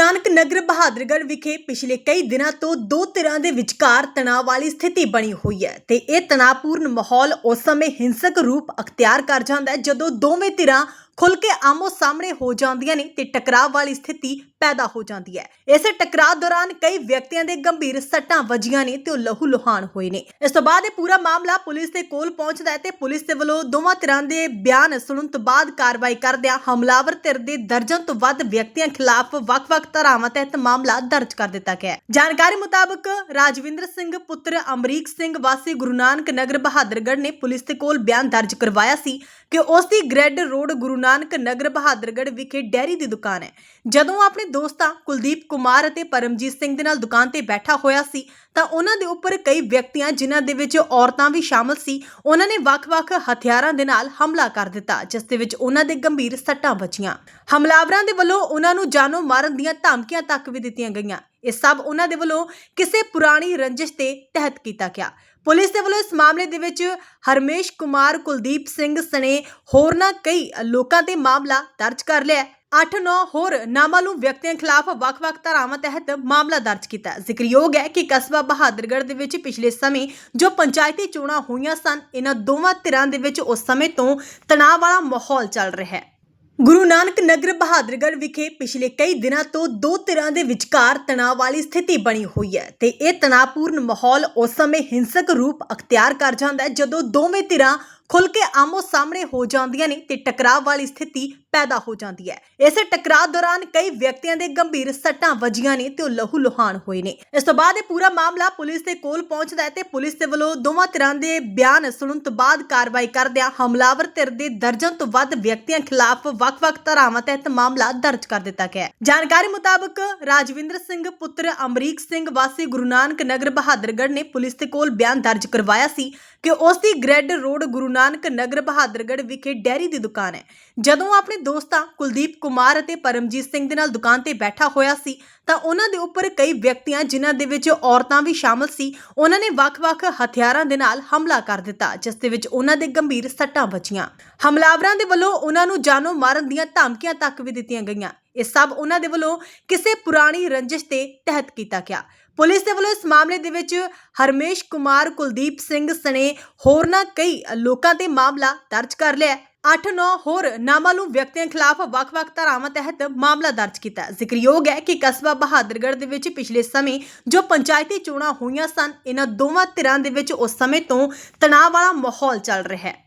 ਨਾਨਕ ਨਗਰ ਬਹਾਦਰਗੜ੍ਹ ਵਿਖੇ ਪਿਛਲੇ ਕਈ ਦਿਨਾਂ ਤੋਂ ਦੋ ਧਿਰਾਂ ਦੇ ਵਿਚਕਾਰ ਤਣਾਅ ਵਾਲੀ ਸਥਿਤੀ ਬਣੀ ਹੋਈ ਹੈ ਤੇ ਇਹ ਤਣਾਅਪੂਰਨ ਮਾਹੌਲ ਉਸ ਸਮੇਂ ਹਿੰਸਕ ਰੂਪ ਅਖਤਿਆਰ ਕਰ ਜਾਂਦਾ ਹੈ ਜਦੋਂ ਦੋਵੇਂ ਧਿਰਾਂ ਖੁੱਲ ਕੇ ਆਮੋ ਸਾਹਮਣੇ ਹੋ ਜਾਂਦੀਆਂ ਨੇ ਤੇ ਟਕਰਾਅ ਵਾਲੀ ਸਥਿਤੀ ਪੈਦਾ ਹੋ ਜਾਂਦੀ ਹੈ। ਇਸੇ ਟਕਰਾਅ ਦੌਰਾਨ ਕਈ ਵਿਅਕਤੀਆਂ ਦੇ ਗੰਭੀਰ ਸੱਟਾਂ ਵੱਜੀਆਂ ਨੇ ਤੇ ਉਹ ਲਹੂ ਲੁਹਾਨ ਹੋਏ ਨੇ। ਇਸ ਤੋਂ ਬਾਅਦ ਇਹ ਪੂਰਾ ਮਾਮਲਾ ਪੁਲਿਸ ਦੇ ਕੋਲ ਪਹੁੰਚਦਾ ਹੈ ਤੇ ਪੁਲਿਸ ਦੇ ਵੱਲੋਂ ਦੋਵਾਂ ਧਿਰਾਂ ਦੇ ਬਿਆਨ ਸੁਣਨ ਤੋਂ ਬਾਅਦ ਕਾਰਵਾਈ ਕਰਦਿਆਂ ਹਮਲਾਵਰ ਧਿਰ ਦੇ ਦਰਜਨ ਤੋਂ ਵੱਧ ਵਿਅਕਤੀਆਂ ਖਿਲਾਫ ਵੱਖ-ਵੱਖ ਧਾਰਾਵਾਂ ਤਹਿਤ ਮਾਮਲਾ ਦਰਜ ਕਰ ਦਿੱਤਾ ਗਿਆ ਹੈ। ਜਾਣਕਾਰੀ ਮੁਤਾਬਕ ਰਾਜਵਿੰਦਰ ਸਿੰਘ, ਪੁੱਤਰ ਅਮਰੀਕ ਸਿੰਘ ਵਾਸੀ ਗੁਰੂ ਨਾਨਕ ਨਗਰ ਬਹਾਦਰਗੜ੍ਹ ਨੇ ਪੁਲਿਸ ਦੇ ਕੋਲ ਬਿਆਨ ਦਰਜ ਕਰਵਾਇਆ ਸੀ ਕਿ ਉਸ ਦੀ ਗ੍ਰੈਡ ਰੋਡ ਗੁਰੂ ਨਾਨਕ ਨਗਰ ਬਹਾਦਰਗੜ੍ਹ ਵਿਖੇ ਡੈਰੀ ਦੀ ਦੁਕਾਨ ਹੈ। ਜਦੋਂ ਆਪਣੇ ਦੋਸਤਾਂ ਕੁਲਦੀਪ ਕੁਮਾਰ ਅਤੇ ਪਰਮਜੀਤ ਸਿੰਘ ਦੇ ਨਾਲ ਦੁਕਾਨ ਤੇ ਬੈਠਾ ਹੋਇਆ ਸੀ, ਤਾਂ ਉਹਨਾਂ ਦੇ ਉੱਪਰ ਕਈ ਵਿਅਕਤੀਆਂ ਜਿਨ੍ਹਾਂ ਦੇ ਵਿੱਚ ਔਰਤਾਂ ਵੀ ਸ਼ਾਮਲ ਸੀ, ਉਹਨਾਂ ਨੇ ਵੱਖ-ਵੱਖ ਹਥਿਆਰਾਂ ਦੇ ਨਾਲ ਹਮਲਾ ਕਰ ਦਿੱਤਾ, ਜਿਸ ਦੇ ਵਿੱਚ ਉਹਨਾਂ ਦੇ ਗੰਭੀਰ ਸੱਟਾਂ ਵੱਜੀਆਂ। ਹਮਲਾਵਰਾਂ ਦੇ ਵੱਲੋਂ ਉਹਨਾਂ ਨੂੰ ਜਾਨੋਂ ਮਾਰਨ ਦੀਆਂ ਧਮਕੀਆਂ ਤੱਕ ਵੀ ਦਿੱਤੀਆਂ ਗਈਆਂ। ਇਹ ਸਭ ਉਹਨਾਂ ਦੇ ਵੱਲੋਂ ਕਿਸੇ ਪੁਰਾਣੀ ਰੰਜਿਸ਼ ਦੇ ਤਹਿਤ ਕੀਤਾ ਗਿਆ। ਪੁਲਿਸ ਦੇ ਵੱਲੋਂ ਇਸ ਮਾਮਲੇ ਦੇ ਵਿੱਚ ਹਰਮੇਸ਼ ਕੁਮਾਰ, ਕੁਲਦੀਪ ਸਿੰਘ ਸਣੇ ਹੋਰਨਾਂ ਕਈ ਲੋਕਾਂ ਤੇ ਮਾਮਲਾ ਦਰਜ ਕਰ ਲਿਆ 8-9 ਹੋਰ ਨਾਮਾਲੂਮ ਵਿਅਕਤੀਆਂ ਖਿਲਾਫ ਵੱਖ-ਵੱਖ ਧਾਰਾਵਾਂ ਤਹਿਤ ਮਾਮਲਾ ਦਰਜ ਕੀਤਾ ਜ਼ਿਕਰਯੋਗ ਹੈ ਕਿ ਕਸਬਾ ਬਹਾਦਰਗੜ੍ਹ ਦੇ ਵਿੱਚ ਪਿਛਲੇ ਸਮੇਂ ਜੋ ਪੰਚਾਇਤੀ ਚੋਣਾਂ ਹੋਈਆਂ ਸਨ ਇਹਨਾਂ ਦੋਵਾਂ ਧਿਰਾਂ ਦੇ ਵਿੱਚ ਉਸ ਸਮੇਂ ਤੋਂ ਤਣਾਅ ਵਾਲਾ ਮਾਹੌਲ ਚੱਲ ਰਿਹਾ ਹੈ। ਗੁਰੂ ਨਾਨਕ ਨਗਰ ਬਹਾਦਰਗੜ੍ਹ ਵਿਖੇ ਪਿਛਲੇ ਕਈ ਦਿਨਾਂ ਤੋਂ ਦੋ ਧਿਰਾਂ ਦੇ ਵਿਚਕਾਰ ਤਣਾਅ ਵਾਲੀ ਸਥਿਤੀ ਬਣੀ ਹੋਈ ਹੈ ਤੇ ਇਹ ਤਣਾਅਪੂਰਨ ਮਾਹੌਲ ਉਸ ਸਮੇਂ ਹਿੰਸਕ ਰੂਪ ਅਖਤਿਆਰ ਕਰ ਜਾਂਦਾ ਹੈ ਜਦੋਂ ਦੋਵੇਂ ਧਿਰਾਂ ਖੁੱਲ ਕੇ ਆਮੋ ਸਾਹਮਣੇ ਹੋ ਜਾਂਦੀਆਂ ਨੇ ਤੇ ਟਕਰਾਅ ਵਾਲੀ ਸਥਿਤੀ ਪੈਦਾ ਹੋ ਜਾਂਦੀ ਹੈ। ਇਸੇ ਟਕਰਾਅ ਦੌਰਾਨ ਕਈ ਵਿਅਕਤੀਆਂ ਦੇ ਗੰਭੀਰ ਸੱਟਾਂ ਵੱਜੀਆਂ ਨੇ ਤੇ ਉਹ ਲਹੂ ਲੁਹਾਨ ਹੋਏ ਨੇ। ਇਸ ਤੋਂ ਬਾਅਦ ਇਹ ਪੂਰਾ ਮਾਮਲਾ ਪੁਲਿਸ ਦੇ ਕੋਲ ਪਹੁੰਚਦਾ ਹੈ ਤੇ ਪੁਲਿਸ ਦੇ ਵੱਲੋਂ ਦੋਵਾਂ ਧਿਰਾਂ ਦੇ ਬਿਆਨ ਸੁਣਨ ਤੋਂ ਬਾਅਦ ਕਾਰਵਾਈ ਕਰਦਿਆਂ ਹਮਲਾਵਰ ਧਿਰ ਦੇ ਦਰਜਨ ਤੋਂ ਵੱਧ ਵਿਅਕਤੀਆਂ ਖਿਲਾਫ ਵੱਖ-ਵੱਖ ਧਾਰਾਵਾਂ ਤਹਿਤ ਮਾਮਲਾ ਦਰਜ ਕਰ ਦਿੱਤਾ ਗਿਆ ਹੈ। ਜਾਣਕਾਰੀ ਮੁਤਾਬਕ ਰਾਜਵਿੰਦਰ ਸਿੰਘ, ਪੁੱਤਰ ਅਮਰੀਕ ਸਿੰਘ ਵਾਸੀ ਗੁਰੂ ਨਾਨਕ ਨਗਰ ਬਹਾਦਰਗੜ੍ਹ ਨੇ ਪੁਲਿਸ ਦੇ ਕੋਲ ਬਿਆਨ ਦਰਜ ਕਰਵਾਇਆ ਸੀ ਕਿ ਉਸ ਦੀ ਗ੍ਰੈਡ ਰੋਡ ਗੁਰੂ ਨਾਨਕ ਨਗਰ ਬਹਾਦਰਗੜ੍ਹ ਵਿਖੇ ਡੈਰੀ ਦੀ ਦੁਕਾਨ ਹੈ। ਜਦੋਂ ਆਪਣੇ ਦੋਸਤਾਂ ਕੁਲਦੀਪ ਕੁਮਾਰ ਅਤੇ ਪਰਮਜੀਤ ਸਿੰਘ ਦੇ ਨਾਲ ਦੁਕਾਨ ਤੇ ਬੈਠਾ ਹੋਇਆ ਸੀ, ਤਾਂ ਉਹਨਾਂ ਦੇ ਉੱਪਰ ਕਈ ਵਿਅਕਤੀਆਂ ਜਿਨ੍ਹਾਂ ਦੇ ਵਿੱਚ ਔਰਤਾਂ ਵੀ ਸ਼ਾਮਲ ਸੀ, ਉਹਨਾਂ ਨੇ ਵੱਖ-ਵੱਖ ਹਥਿਆਰਾਂ ਦੇ ਨਾਲ ਹਮਲਾ ਕਰ ਦਿੱਤਾ, ਜਿਸ ਦੇ ਵਿੱਚ ਉਹਨਾਂ ਦੇ ਗੰਭੀਰ ਸੱਟਾਂ ਵੱਜੀਆਂ। ਹਮਲਾਵਰਾਂ ਦੇ ਵੱਲੋਂ ਉਹਨਾਂ ਨੂੰ ਜਾਨੋਂ ਮਾਰਨ ਦੀਆਂ ਧਮਕੀਆਂ ਤੱਕ ਵੀ ਦਿੱਤੀਆਂ ਗਈਆਂ। ਇਹ ਸਭ ਉਹਨਾਂ ਦੇ ਵੱਲੋਂ ਕਿਸੇ ਪੁਰਾਣੀ ਰੰਜਿਸ਼ ਦੇ ਤਹਿਤ ਕੀਤਾ ਗਿਆ। ਪੁਲਿਸ ਦੇ ਵੱਲੋਂ ਇਸ ਮਾਮਲੇ ਦੇ ਵਿੱਚ ਹਰਮੇਸ਼ ਕੁਮਾਰ, ਕੁਲਦੀਪ ਸਿੰਘ ਸਣੇ ਹੋਰਨਾਂ ਕਈ ਲੋਕਾਂ ਤੇ ਮਾਮਲਾ ਦਰਜ ਕਰ ਲਿਆ ਹੈ। 8-9 ਹੋਰ ਨਾਮਾਲੂਮ ਵਿਅਕਤੀਆਂ ਖਿਲਾਫ ਵੱਖ-ਵੱਖ ਧਾਰਾਵਾਂ ਤਹਿਤ ਮਾਮਲਾ ਦਰਜ ਕੀਤਾ ਜ਼ਿਕਰਯੋਗ ਹੈ ਕਿ ਕਸਬਾ ਬਹਾਦਰਗੜ੍ਹ ਦੇ ਵਿੱਚ ਪਿਛਲੇ ਸਮੇਂ ਜੋ ਪੰਚਾਇਤੀ ਚੋਣਾਂ ਹੋਈਆਂ ਸਨ, ਇਹਨਾਂ ਦੋਵਾਂ ਧਿਰਾਂ ਦੇ ਵਿੱਚ ਉਸ ਸਮੇਂ ਤੋਂ ਤਣਾਅ ਵਾਲਾ ਮਾਹੌਲ ਚੱਲ ਰਿਹਾ ਹੈ।